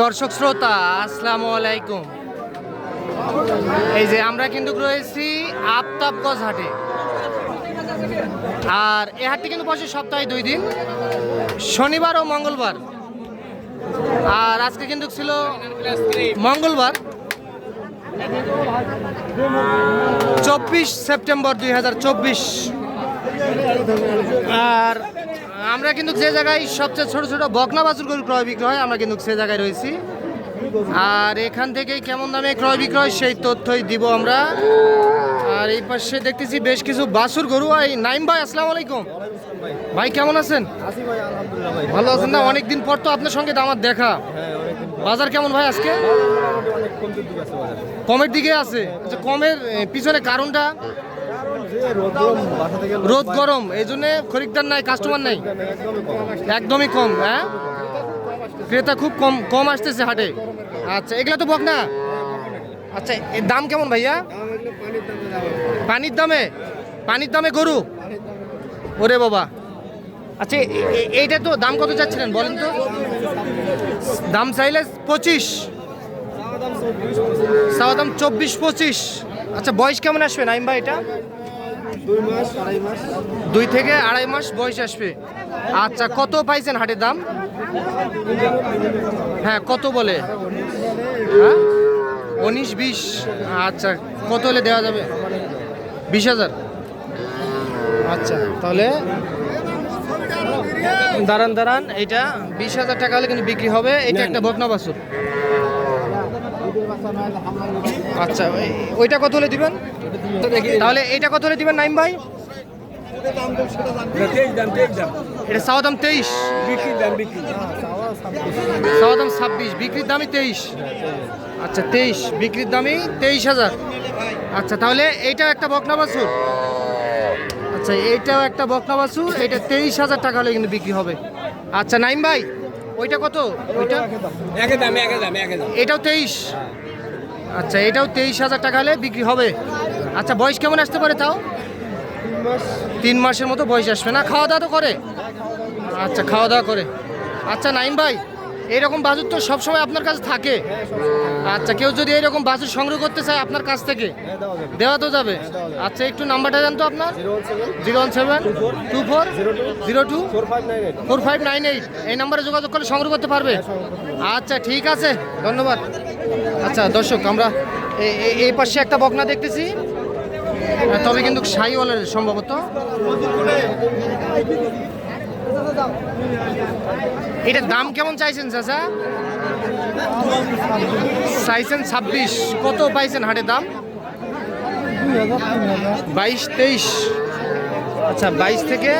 দর্শক শ্রোতা, আসসালামু আলাইকুম। এই যে আমরা কিন্তু রয়েছি আফতাবগঞ্জ হাটে। আর এই হাটটি কিন্তু বসে সপ্তাহে দুই দিন, শনিবার ও মঙ্গলবার। আর আজকে কিন্তু ছিল মঙ্গলবার, চব্বিশ সেপ্টেম্বর দুই হাজার চব্বিশ। আর আমরা কিন্তু যে জায়গায় সবচেয়ে ছোট ছোট বকনা বাছুর গরু ক্রয় বিক্রয় হয় আমরা কিন্তু সে জায়গায় রয়েছি। আর এখান থেকেই কেমন দামে ক্রয় বিক্রয় সেই তথ্যই দিব আমরা। আর এই পাশে দেখতেছি বেশ কিছু বাছুর গরু। এই নাইম ভাই আসসালামু আলাইকুম। ভাই কেমন আছেন? ভালো আছেন না? অনেকদিন পর তো আপনার সঙ্গে আমার দেখা। বাজার কেমন ভাই আজকে? কমের দিকে আছে। আচ্ছা কমের পিছনে কারণটা? রোদ গরম, এই জন্য খরিদ্দার নাই কাস্টমার নাই। একদমই কম হ্যাঁ? ক্রেতা খুব কম কম আসতেছে হাটে। আচ্ছা এগুলা তো বক না আচ্ছা এর দাম কেমন ভাইয়া? পানির দামে? পানির দামে গরু? ওরে বাবা। আচ্ছা এইটা তো দাম কত চাচ্ছিলেন, বলেন তো? দাম চাইলে পঁচিশ। চাওয়া দাম চব্বিশ, পঁচিশ। আচ্ছা বয়স কেমন আসবে নাইম ভাই এটা? দুই থেকে আড়াই মাস বয়স আসবে। আচ্ছা কত পাইছেন হাটের দাম? হ্যাঁ কত বলে? হ্যাঁ? উনিশ, বিশ। আচ্ছা কত হলে দেওয়া যাবে? বিশ হাজার? আচ্ছা তাহলে দাঁড়ান দাঁড়ান, এইটা বিশ হাজার টাকা হলে কিন্তু বিক্রি হবে। এটা একটা বকনা বাছুর। আচ্ছা ওই- ওইটা কত হলে দিবেন? তাহলে এইটা কত হলে দিবেন নাইম ভাই? দাম এটা দাম তেইশ। বিক্রির দাম বিক্রি চাওয়া দাম ছাব্বিশ বিক্রির দামই তেইশ। আচ্ছা তেইশ বিক্রির দামই তেইশ হাজার। আচ্ছা তাহলে এইটাও একটা বকনা বাছুর। আচ্ছা এইটাও একটা বকনা বাছুর এটা তেইশ হাজার টাকা হলে কিন্তু বিক্রি হবে। আচ্ছা নাইম ভাই ওইটা কত? ওইটা? এটাও তেইশ। আচ্ছা এটাও তেইশ হাজার টাকা হলে বিক্রি হবে। আচ্ছা বয়স কেমন আসতে পারে তাও? তিন মাসের মতো বয়স আসবে না? খাওয়া দাওয়া তো করে? আচ্ছা খাওয়া দাওয়া করে। আচ্ছা নাইম ভাই, এইরকম বাজুর তো সবসময় আপনার কাছে থাকে। আচ্ছা কেউ যদি এইরকম বাজুর সংগ্রহ করতে চায় আপনার কাছ থেকে, দেওয়া তো যাবে। আচ্ছা একটু নাম্বারটা জানতো আপনার? Zero one seven, two four, zero two, four five nine eight. এই নাম্বারে যোগাযোগ করলে সংগ্রহ করতে পারবে? আচ্ছা ঠিক আছে, ধন্যবাদ। আচ্ছা দর্শক, আমরা এই পাশে একটা বকনা দেখতেছি। তবে কিন্তু সাইওয়ালের সম্ভবত। এটার দাম কেমন চাইছেন চাচা? চাইছেন ছাব্বিশ। কত পাইছেন হাটের দাম? বাইশ তেইশ। আচ্ছা বাইশ থেকে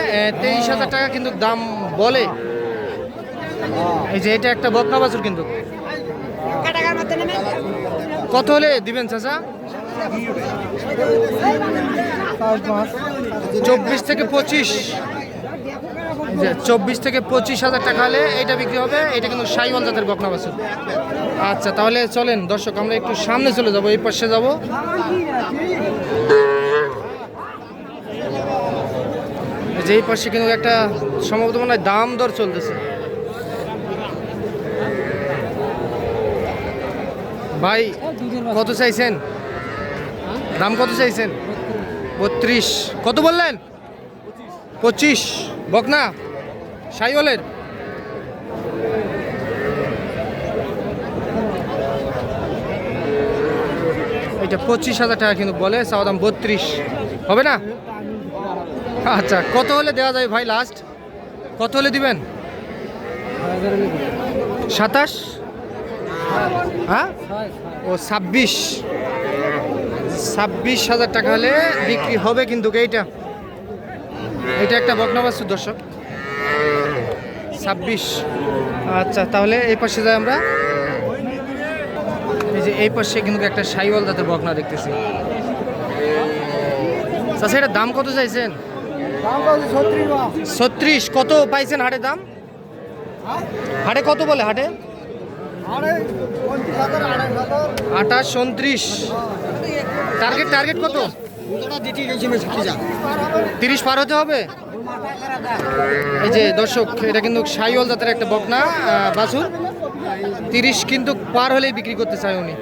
তেইশ হাজার টাকা কিন্তু দাম বলে। এই যে এটা একটা বকনা বাছুর কিন্তু। কত হলে দিবেন চাচা? চব্বিশ থেকে পঁচিশ। চব্বিশ থেকে পঁচিশ হাজার টাকা হলে এটা বিক্রি হবে। এটা কিন্তু সাইওয়াল জাতের বকনা বাছুর। আচ্ছা তাহলে চলেন দর্শক, আমরা একটু সামনে চলে যাব, এই পাশে যাব। এই যে এই পাশে কিন্তু একটা সম্ভবত মনে হয় দাম দর চলতেছে। ভাই, কত চাইছেন? দাম কত চাইছেন? বত্রিশ। কত বললেন? পঁচিশ। বকনা? সাইওলের? এটা পঁচিশ হাজার টাকা কিন্তু বলে, চাওয়া দাম বত্রিশ। হবে না? আচ্ছা কত হলে দেওয়া যায় ভাই লাস্ট কত হলে দিবেন? সাতাশ? হ্যাঁ? ও ছাব্বিশ। ছাব্বিশ হাজার টাকা হলে বিক্রি হবে কিন্তু এইটা। এটা একটা বকনাবাসুর দর্শক। ছাব্বিশ। আচ্ছা তাহলে এই পাশে যাই আমরা। এই যে এই পাশে কিন্তু একটা সাইওয়াল দাঁতের বকনা দেখতেছি। আচ্ছা এটার দাম কত চাইছেন? ছত্রিশ। কত পাইছেন হাটে দাম? হাটে কত বলে হাটে? আঠাশ উনত্রিশ। টার্গেট টার্গেট কত? তিরিশ পার হতে হবে? এই যে দর্শক এটা কিন্তু সাইওয়াল জাতের একটা বকনা বাছুর। তিরিশ কিন্তু পার হলেই বিক্রি করতে চায় উনি।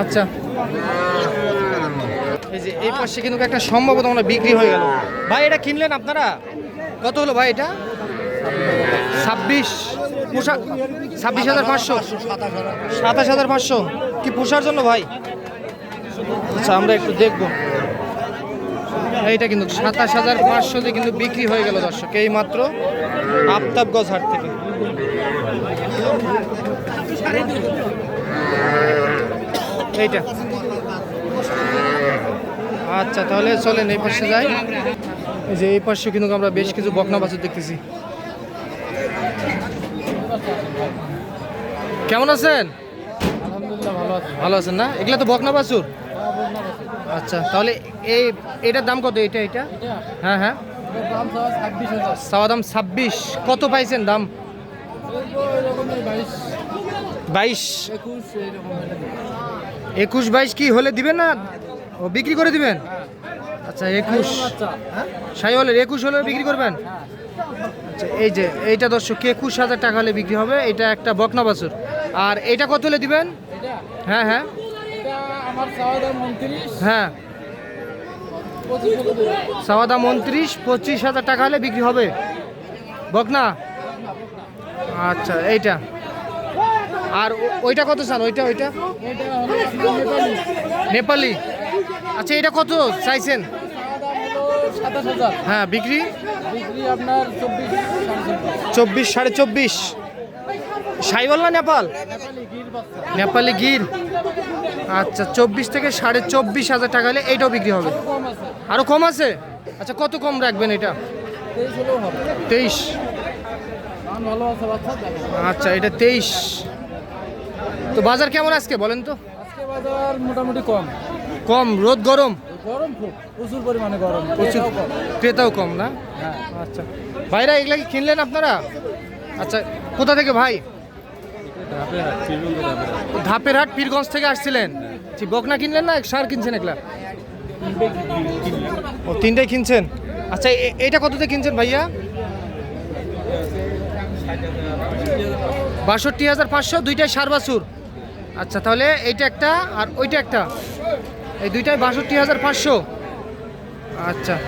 আচ্ছা। এই যে এই পাশে কিন্তু একটা সম্ভবত আমরা বিক্রি হয়ে গেল। ভাই এটা কিনলেন আপনারা? কত হলো ভাই এটা? ছাব্বিশ পোশাক ছাব্বিশ হাজার পাঁচশো। সাতাশ হাজার পাঁচশো। কি পোষার জন্য ভাই? আচ্ছা আমরা একটু দেখব। এইটা কিন্তু সাতাশ হাজার পাঁচশোতে কিন্তু বিক্রি হয়ে গেল দর্শক এই মাত্র আফতাবগঞ্জ হাট থেকে। এইটা। আচ্ছা তাহলে চলেন, এই পাশে যাই। যে এই পাশে কিন্তু আমরা বেশ কিছু বকনা বাছুর দেখতেছি। কেমন আছেন? ভালো আছেন না? এগুলা তো বকনা বাছুর। আচ্ছা তাহলে এই এটার দাম কত? এটা এটা? হ্যাঁ হ্যাঁ। সাওয়া দাম ছাব্বিশ কত পাইছেন দাম? বাইশ। একুশ বাইশ কি হলে দিবেন না? ও বিক্রি করে দিবেন? আচ্ছা একুশ। সাইওয়ালের একুশ হলে বিক্রি করবেন? আচ্ছা এই যে, এইটা দর্শক একুশ হাজার টাকা হলে বিক্রি হবে, এটা একটা বকনা বাছুর। আর এটা কত হলে দিবেন? হ্যাঁ হ্যাঁ। হ্যাঁ। সাওয়া দাম উনত্রিশ, পঁচিশ হাজার টাকা হলে বিক্রি হবে। বকনা? আচ্ছা এইটা। আর ওইটা কত চান? ওইটা ওইটা? নেপালি। আচ্ছা এটা কত চাইছেন? হ্যাঁ বিক্রি? চব্বিশ সাড়ে চব্বিশ। সাইবল না নেপাল? নেপালি গির আচ্ছা চব্বিশ থেকে সাড়ে চব্বিশ হাজার টাকা হলে এইটাও বিক্রি হবে? কম আরও কম আছে? আচ্ছা কত কম রাখবেন এটা? তেইশ আচ্ছা এটা তেইশ। তো বাজার কেমন আজকে বলেন তো? আজকে বাজার মোটামুটি কম। কম রোদ গরম? গরম খুব প্রচুর পরিমাণে গরম। প্রচুর। কম। ক্রেতাও কম না? হ্যাঁ আচ্ছা। ভাইরা এগুলা কি কিনলেন আপনারা? আচ্ছা কোথা থেকে ভাই? ধাপের হাট পীরগঞ্জ থেকে আসছিলেন। বকনা কিনলেন না সার কিনছেন এগুলা? ও তিনটাই কিনছেন? আচ্ছা এ- এইটা কততে কিনছেন ভাইয়া? বাষট্টি হাজার পাঁচশো দুইটাই সার বাছুর। আচ্ছা তাহলে এইটা একটা আর ওইটা একটা? এই দুইটাই বাষট্টি হাজার পাঁচশো। আচ্ছা।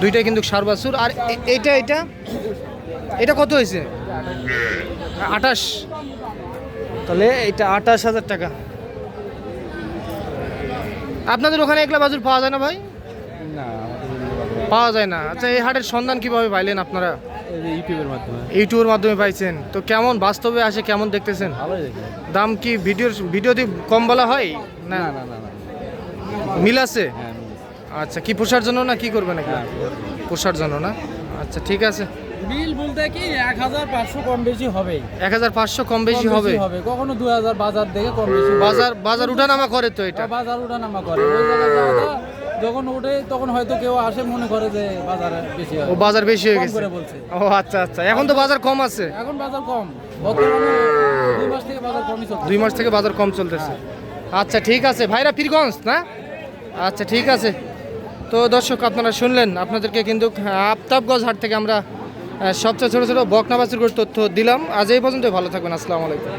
দুইটাই কিন্তু সার বাছুর আর এ- এইটা এটা এটা কত হয়েছে? আঠাশ। তাহলে এটা আঠাশ হাজার টাকা। আপনাদের ওখানে একলা বাজুর পাওয়া যায় না ভাই? না পাওয়া যায় না। আচ্ছা এই হাটের সন্ধান কীভাবে পাইলেন আপনারা? ইউটিউবের মাধ্যমে? ইউটিউবের মাধ্যমে পাইছেন। তো কেমন বাস্তবে আসে কেমন দেখতেছেন? ভালোই দেখি। দাম কি ভিডিওর ভিডিও দিয়ে কম বলা হয়? না? না না না মিল আছে? হ্যাঁ আচ্ছা কি পোষার জন্য না কি করবেন নাকি পোষার জন্য। না? আচ্ছা ঠিক আছে। বিল বলতে কি এক হাজার পাঁচশো কম বেশি হবেই। এক হাজার পাঁচশো কম বেশি হবে? হবে। কখনো দুই হাজার বাজার দেখে কম বেশি বাজার বাজার উঠানামা করে তো এটা। বাজার উঠানামা করে। ওই জায়গায় জায়গাটা যখন ওঠে তখন হয়তো কেউ আসে মনে করে যে বাজারে বেশি ও বাজার বেশি হয়ে গেছে। বলছে। ও আচ্ছা আচ্ছা। এখন তো বাজার কম আছে। এখন বাজার কম। বর্তমানে দুই মাস থেকে বাজার কমই চলছে। দুই মাস থেকে বাজার কম চলতেছে। আচ্ছা ঠিক আছে। ভাইরা পীরগঞ্জ না? আচ্ছা ঠিক আছে। তো দর্শক আপনারা শুনলেন আপনাদেরকে কিন্তু আফতাবগঞ্জ হাট থেকে আমরা সবচেয়ে ছোটো ছোটো বকনা বাছুর তথ্য দিলাম। আজ এই পর্যন্ত ভালো থাকবেন। আসসালামু আলাইকুম।